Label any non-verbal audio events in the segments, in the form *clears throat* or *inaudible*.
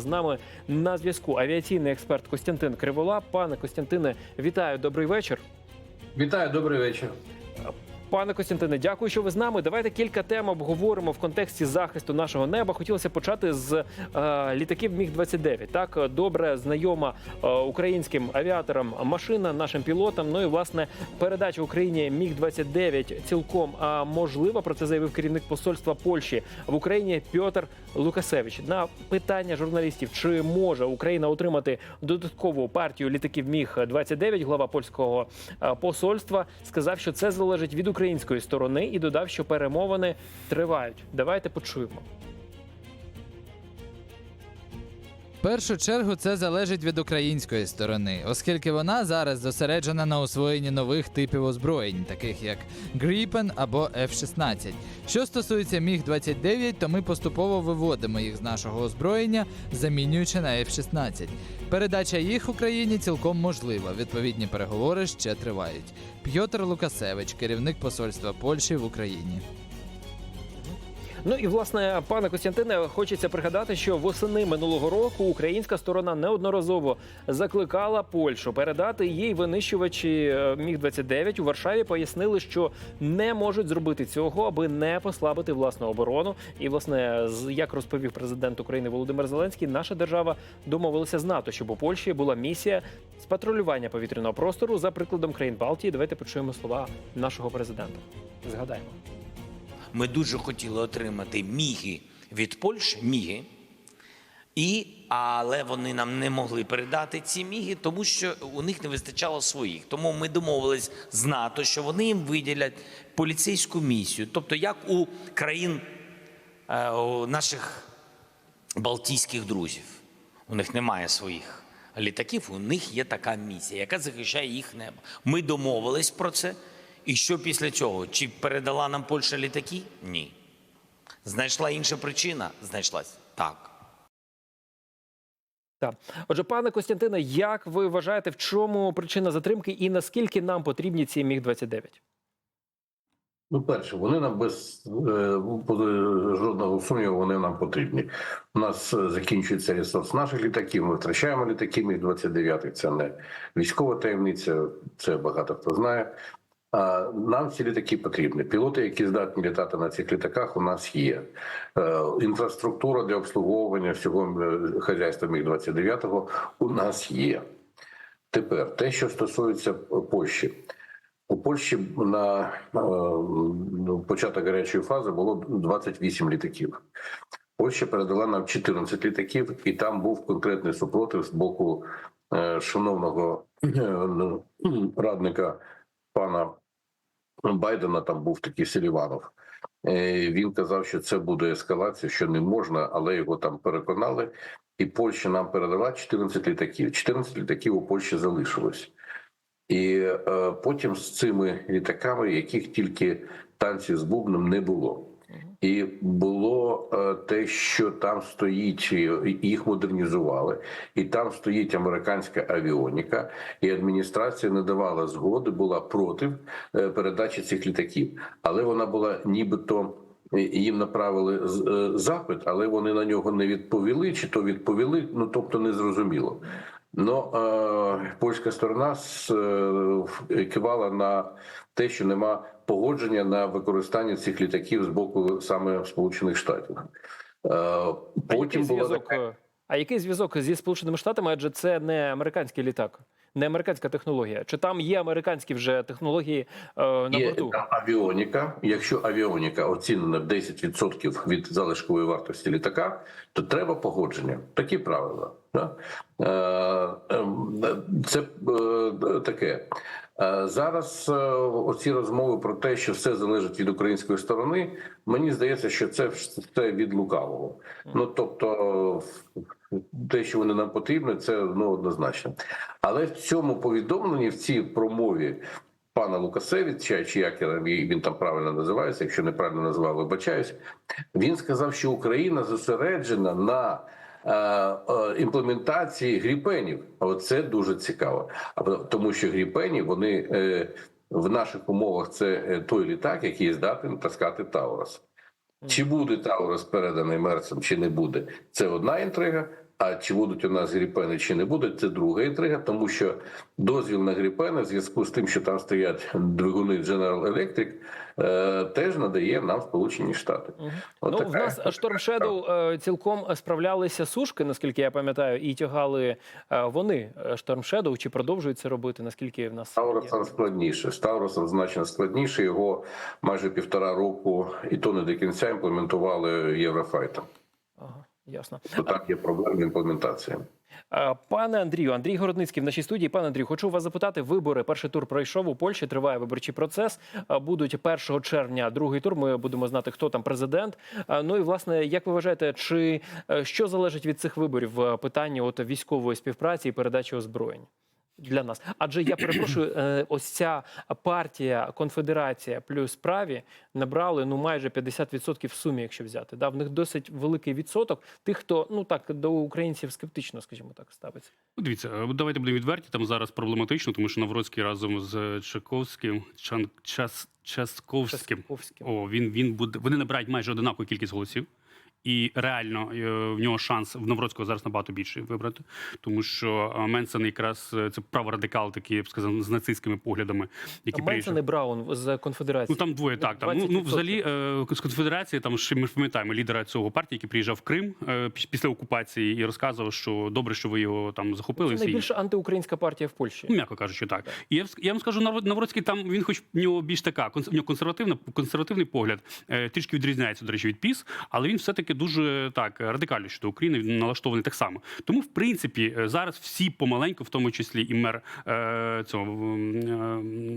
З нами на зв'язку авіаційний експерт Костянтин Кривола. Пане Костянтине, вітаю, добрий вечір. Вітаю, добрий вечір. Пане Костянтине, дякую, що ви з нами. Давайте кілька тем обговоримо в контексті захисту нашого неба. Хотілося почати з е, літаків Міг 29 Так добре знайома е, українським авіаторам машина, нашим пілотам. Ну і власне передача Україні Міг 29 цілком е, можлива. Про це заявив керівник посольства Польщі в Україні Пьотр Лукасевич. На питання журналістів, чи може Україна отримати додаткову партію літаків Міг 29 глава польського е, посольства сказав, що це залежить від української сторони, і додав, що перемовини тривають. Давайте почуємо. Першу чергу це залежить від української сторони, оскільки вона зараз зосереджена на освоєнні нових типів озброєнь, таких як Gripen або F-16. Що стосується Міг 29 то ми поступово виводимо їх з нашого озброєння, замінюючи на F-16. Передача їх Україні цілком можлива. Відповідні переговори ще тривають. Пьотр Лукасевич, керівник посольства Польщі в Україні. Ну і власне, пане Костянтине, хочеться пригадати, що восени минулого року українська сторона неодноразово закликала Польщу передати їй винищувачі е, Міг 29 у Варшаві. Пояснили, що не можуть зробити цього, аби не послабити власну оборону. І власне, як розповів президент України Володимир Зеленський, наша держава домовилася з НАТО, щоб у Польщі була місія з патрулювання повітряного простору за прикладом країн Балтії. Давайте почуємо слова нашого президента. Згадаємо. Ми дуже хотіли отримати міги від Польщі, міги, і, але вони нам не могли передати ці міги, тому що у них не вистачало своїх. Тому ми домовились з НАТО, що вони їм виділять поліцейську місію. Тобто, як у країн е, у наших балтійських друзів. У них немає своїх літаків, у них є така місія, яка захищає їх небо. Ми домовились про це. І що після цього? Чи передала нам Польща літаки? Ні. Знайшла інша причина? Знайшлась. Так. Так. Отже, пане Костянтине, як ви вважаєте, в чому причина затримки і наскільки нам потрібні ці міг 29 Ну, перше, вони нам без е, жодного сумніву вони нам потрібні. У нас е, закінчується ресурс наших літаків. Ми втрачаємо літаки міг 29 Це не військова таємниця, це багато хто знає. Нам ці літаки потрібні. Пілоти, які здатні літати на цих літаках, у нас є. Е, Інфраструктура для обслуговування всього е, хазяйства міг 29 у нас є. Тепер те, що стосується Польщі. У Польщі на е, ну, початок гарячої фази було 28 літаків. Польща передала нам 14 літаків, і там був конкретний супротив з боку шановного ну, *clears throat* радника пана Байдена. Там був такий Селіванов. Е, Він казав, що це буде ескалація, що не можна, але його там переконали. І Польща нам передала 14 літаків. 14 літаків у Польщі залишилось. І е, потім з цими літаками, яких тільки танців з бубном не було. І було е, те, що там стоїть, їх модернізували, і там стоїть американська авіоніка, і адміністрація не давала згоди, була проти е, передачі цих літаків, але вона була нібито. е, Їм направили е, запит, але вони на нього не відповіли, чи то відповіли, ну тобто не зрозуміло. Ну е, польська сторона е, кивала на те, що нема погодження на використання цих літаків з боку саме Сполучених Штатів. Е, А який потім зв'язок? така... е, А який зв'язок зі Сполученими Штатами? Адже це не американський літак, не американська технологія. Чи там є американські вже технології е, на Є борту? авіоніка. Якщо авіоніка оцінена в 10% від залишкової вартості літака, то треба погодження. Такі правила. Да? Е, ем, Це е, таке. Е, Зараз е, оці розмови про те, що все залежить від української сторони, мені здається, що це все від лукавого. Ну тобто, те, що вони нам потрібні, це ну однозначно. Але в цьому повідомленні, в цій промові пана Лукасевича, чи як він там правильно називається, якщо неправильно назвав, вибачаюсь. Він сказав, що Україна зосереджена на імплементації гріпенів. Оце дуже цікаво. Тому, що гріпені вони е, в наших умовах це е, той літак, який здатен таскати Таурос. Чи буде Таурос переданий мерцем, чи не буде, це одна інтрига. А чи будуть у нас гріпени, чи не будуть, це друга інтрига, тому що дозвіл на гріпени в зв'язку з тим, що там стоять двигуни General Electric, е, теж надає нам Сполучені Штати. От ну, в нас Shadow е, цілком справлялися сушки, наскільки я пам'ятаю, і тягали е, вони е, Storm Shadow, чи продовжують це робити, наскільки в нас? Таурусом складніше. Таурусом значно складніше. Його майже півтора року, і то не до кінця імплементували Єврофайтом. Ага, ясно. То там є проблеми імплементації. Е, Пане Андрію, Андрій Городницький в нашій студії. Пане Андрію, хочу вас запитати. Вибори. Перший тур пройшов у Польщі. Триває виборчий процес. Е, Будуть 1 червня другий тур. Ми будемо знати, хто там президент. Е, Ну і власне, як ви вважаєте, чи що залежить від цих виборів в питанні от військової співпраці і передачі озброєнь? Для нас, адже я перепрошую, е, ось ця партія Конфедерація плюс праві набрали ну майже 50% в сумі, якщо взяти. Да, в них досить великий відсоток тих, хто ну так до українців скептично, скажімо так, ставиться. Ну, Дивіться, е, давайте будемо відверті. Там зараз проблематично, тому що Навроцький разом з Чаковським, Чан, Час, Часковським. Часковським. О, він, він буде. Вони набирають майже одинакову кількість голосів. І реально е, в нього шанс в Навроцького зараз набагато більший вибрати, тому що е, Менсен якраз е, це праворадикал, такий я б сказав, з нацистськими поглядами, які. Менсен і Браун з конфедерації. Ну там двоє так. Там ну, ну 20%. взагалі з конфедерації, там ж ми пам'ятаємо лідера цього партії, який приїжджав в Крим після окупації і розказував, що добре, що ви його там захопили. це все найбільша антиукраїнська партія в Польщі. Ну, м'яко кажучи, так. І я, я вам скажу, Навро- Навроцький там він, хоч в нього більш така, в нього консервативна, консервативний погляд, трішки відрізняється, до речі, від ПІС, але він все-таки дуже так радикально щодо України налаштований так само. Тому, в принципі, е, зараз всі помаленьку, в тому числі і мер е, цього е,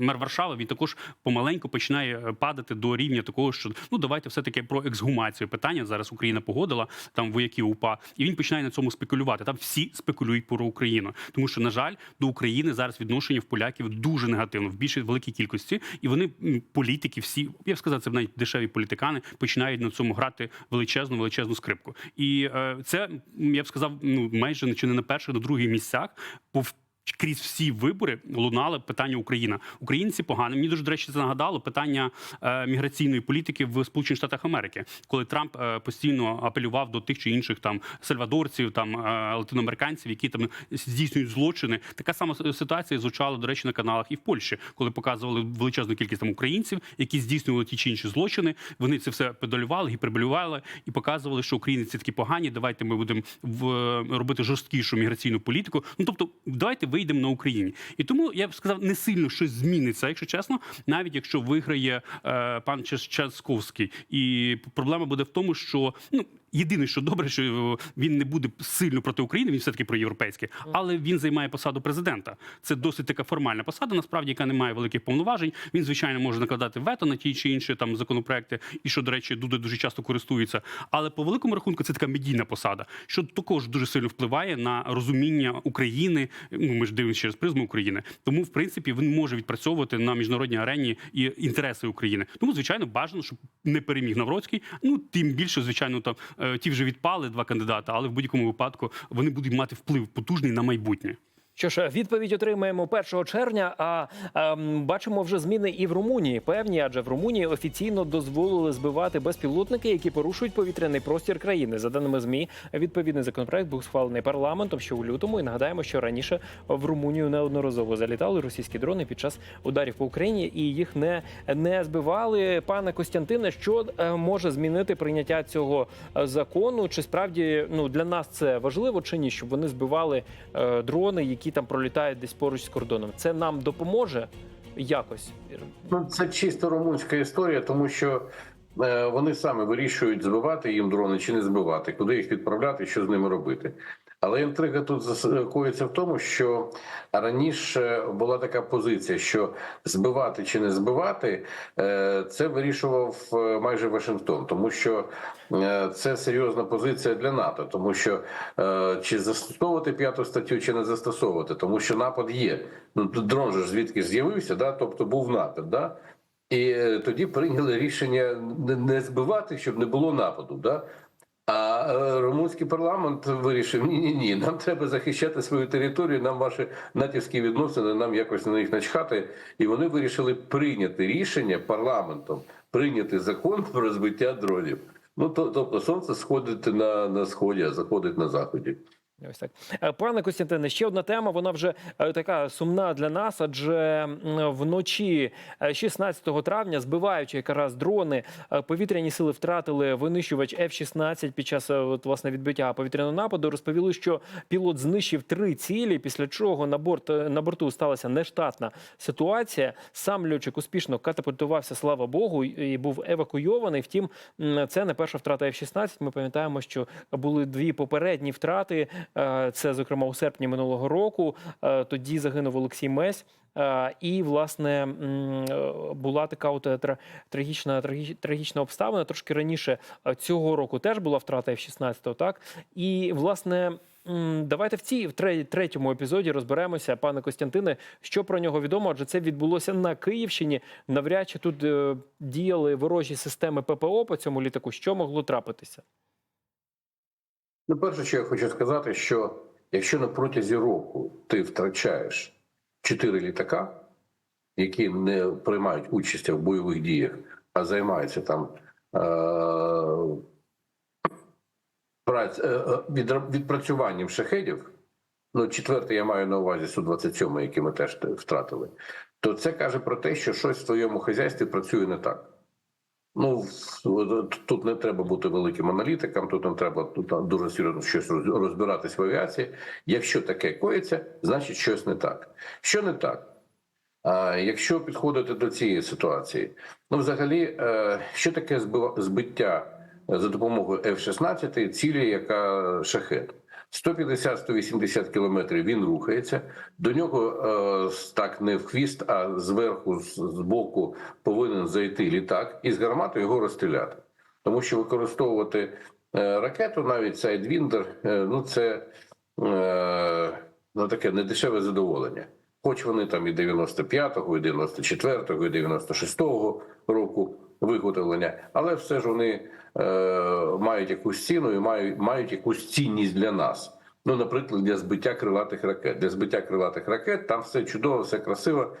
мер Варшави, він також помаленьку починає падати до рівня такого, що ну давайте все-таки про ексгумацію питання. Зараз Україна погодила там вояків УПА, і він починає на цьому спекулювати. Там всі спекулюють про Україну, тому що на жаль, до України зараз відношення в поляків дуже негативно, в більшій великій кількості, і вони політики, всі я б сказав, це навіть дешеві політикани починають на цьому грати величезну величезну скрипку. І е, це я б сказав, ну майже чи не на перших, на других місцях. Пов- Крізь всі вибори лунали питання Україна. Українці погано. Мені дуже до речі, це нагадало питання е, міграційної політики в Сполучених Штатах Америки, коли Трамп е, постійно апелював до тих чи інших там сальвадорців, там е, латиноамериканців, які там здійснюють злочини. Така сама ситуація звучала, до речі, на каналах і в Польщі, коли показували величезну кількість там українців, які здійснювали ті чи інші злочини. Вони це все педалювали, гіперболювали і показували, що українці такі погані. Давайте ми будемо в робити жорсткішу міграційну політику. Ну тобто, давайте вийдемо на Україні. І тому я б сказав, не сильно щось зміниться, якщо чесно, навіть якщо виграє е, пан Час- Часковський. І проблема буде в тому, що ну. Єдине, що добре, що він не буде сильно проти України, він все таки проєвропейський, але він займає посаду президента. Це досить така формальна посада, насправді, яка не має великих повноважень. Він звичайно може накладати вето на ті чи інші там законопроекти, і що, до речі, Дуда дуже часто користується. Але по великому рахунку це така медійна посада, що також дуже сильно впливає на розуміння України. Ну ми ж дивимося через призму України. Тому, в принципі, він може відпрацьовувати на міжнародній арені і інтереси України. Тому, звичайно, бажано, щоб не переміг Навроцький. Ну тим більше, звичайно, там е, ті вже відпали два кандидата, але в будь-якому випадку вони будуть мати вплив потужний на майбутнє. Що ж, відповідь отримаємо 1 червня. А ем, бачимо вже зміни і в Румунії. Певні, адже в Румунії офіційно дозволили збивати безпілотники, які порушують повітряний простір країни. За даними змі, відповідний законопроект був схвалений парламентом ще у лютому. І нагадаємо, що раніше в Румунію неодноразово залітали російські дрони під час ударів по Україні, і їх не, не збивали. Пане Костянтине, що е, може змінити прийняття цього е, закону? Чи справді ну для нас це важливо чи ні, щоб вони збивали е, дрони, які там пролітають десь поруч з кордоном? Це нам допоможе якось. Ну, це чисто румунська історія, тому що е, вони самі вирішують, збивати їм дрони чи не збивати, куди їх відправляти, що з ними робити. Але інтрига тут коїться в тому, що раніше була така позиція, що збивати чи не збивати, е, це вирішував е, майже Вашингтон, тому що е, це серйозна позиція для НАТО, тому що чи застосовувати п'яту статтю, чи не застосовувати, тому що напад є. Ну дрон же звідки з'явився, да? тобто був напад. Да? І тоді прийняли рішення не збивати, щоб не було нападу. Да? А е, румунський парламент вирішив: ні, ні, ні, нам треба захищати свою територію, нам ваші натівські відносини, нам якось на них начхати. І вони вирішили прийняти рішення парламентом, прийняти закон про розбиття дронів. Ну то, тобто сонце сходить на, на сході, а заходить на заході. Ось так, Е, пане Костянтине, ще одна тема. Вона вже е, така сумна для нас, адже вночі е, 16 травня, збиваючи якраз дрони, е, повітряні сили втратили винищувач F-16 під час е, от, власне відбиття повітряного нападу. Розповіли, що пілот знищив три цілі. Після чого на борт е, на борту сталася нештатна ситуація. Сам льотчик успішно катапультувався, слава Богу, і був евакуйований. Втім, це не перша втрата F-16. Ми пам'ятаємо, що були дві попередні втрати. Е, Це, зокрема, у серпні минулого року. Е, Тоді загинув Олексій Месь. Е, І, власне, була така от трагічна, трагічна обставина. Трошки раніше цього року теж була втрата F-16, так? І, власне, давайте в цій в тре- третьому епізоді розберемося, пане Костянтине, що про нього відомо, адже це відбулося на Київщині. Навряд чи тут діяли ворожі системи ППО по цьому літаку. Що могло трапитися? Ну, перше, що я хочу сказати, що якщо на протязі року ти втрачаєш чотири літака, які не приймають участь в бойових діях, а займаються там е- е- е, відпрацюванням шахедів, ну, четвертий я маю на увазі Су-27, який ми теж втратили, то це каже про те, що щось в твоєму хазяйстві працює не так. Ну тут не треба бути великим аналітиком, тут не треба тут дуже серйозно щось роз- розбиратись в авіації. Якщо таке коїться, значить щось не так. Що не так? А якщо підходити до цієї ситуації, ну взагалі, е, що таке збиття за допомогою F-16 цілі, яка шахет? 150-180 кілометрів він рухається. До нього е, так не в хвіст, а зверху, з, боку повинен зайти літак і з гарматою його розстріляти. Тому що використовувати е, ракету, навіть Sidewinder, е, ну це ну, таке недешеве задоволення. Хоч вони там і 95-го, і 94-го, і 96-го року виготовлення, але все ж вони мають якусь ціну і мають, мають якусь цінність для нас. Ну, наприклад, для збиття крилатих ракет. Для збиття крилатих ракет там все чудово, все красиво.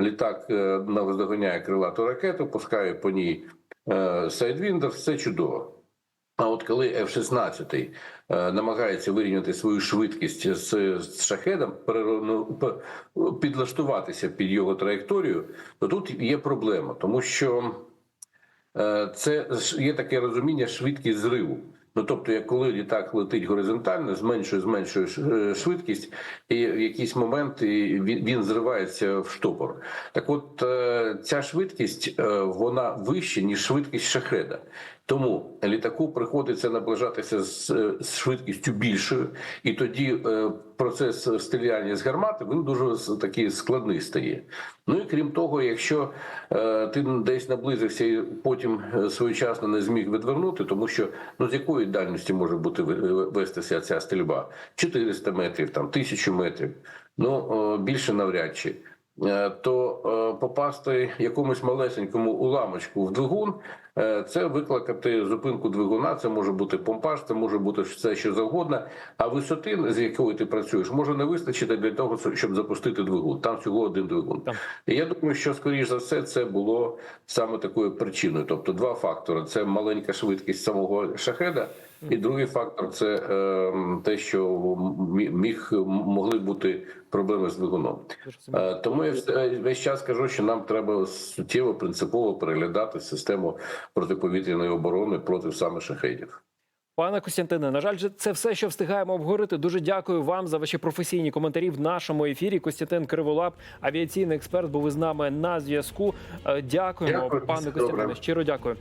Літак е, наздоганяє крилату ракету, пускає по ній е, сайдвіндер, все чудово. А от коли F-16 е, намагається вирівняти свою швидкість з, з шахедом, підлаштуватися під його траєкторію, то тут є проблема, тому що е, це є таке розуміння швидкість зриву. Ну тобто, як коли літак летить горизонтально, зменшує, зменшує е, швидкість, і в якийсь момент він, зривається в штопор. Так, от е, ця швидкість е, вона вища ніж швидкість шахеда. Тому літаку приходиться наближатися з, е, з швидкістю більшою, і тоді е, процес стріляння з гармати він дуже такий складний стає. Ну і крім того, якщо е, ти десь наблизився і потім е, своєчасно не зміг відвернути, тому що ну з якої дальності може бути вестися ця стрільба? 400 метрів, там 1000 метрів. Ну більше навряд чи. Е, То е, попасти якомусь малесенькому уламочку в двигун, це викликати зупинку двигуна. Це може бути помпаж, це може бути все що завгодно. А висоти, з якою ти працюєш, може не вистачити для того, щоб запустити двигун. Там всього один двигун. І я думаю, що скоріш за все це було саме такою причиною. Тобто, два фактори: це маленька швидкість самого шахеда, і другий фактор це е, те, що міг могли бути проблеми з двигуном. Е, Тому я вс- весь час кажу, що нам треба суттєво принципово переглядати систему протиповітряної оборони проти саме шахедів. Пане Костянтине, на жаль, це все, що встигаємо обговорити. Дуже дякую вам за ваші професійні коментарі в нашому ефірі. Костянтин Криволап, авіаційний експерт, був із нами на зв'язку. Е, Дякуємо, Дякую, пане Костянтине. Щиро дякую.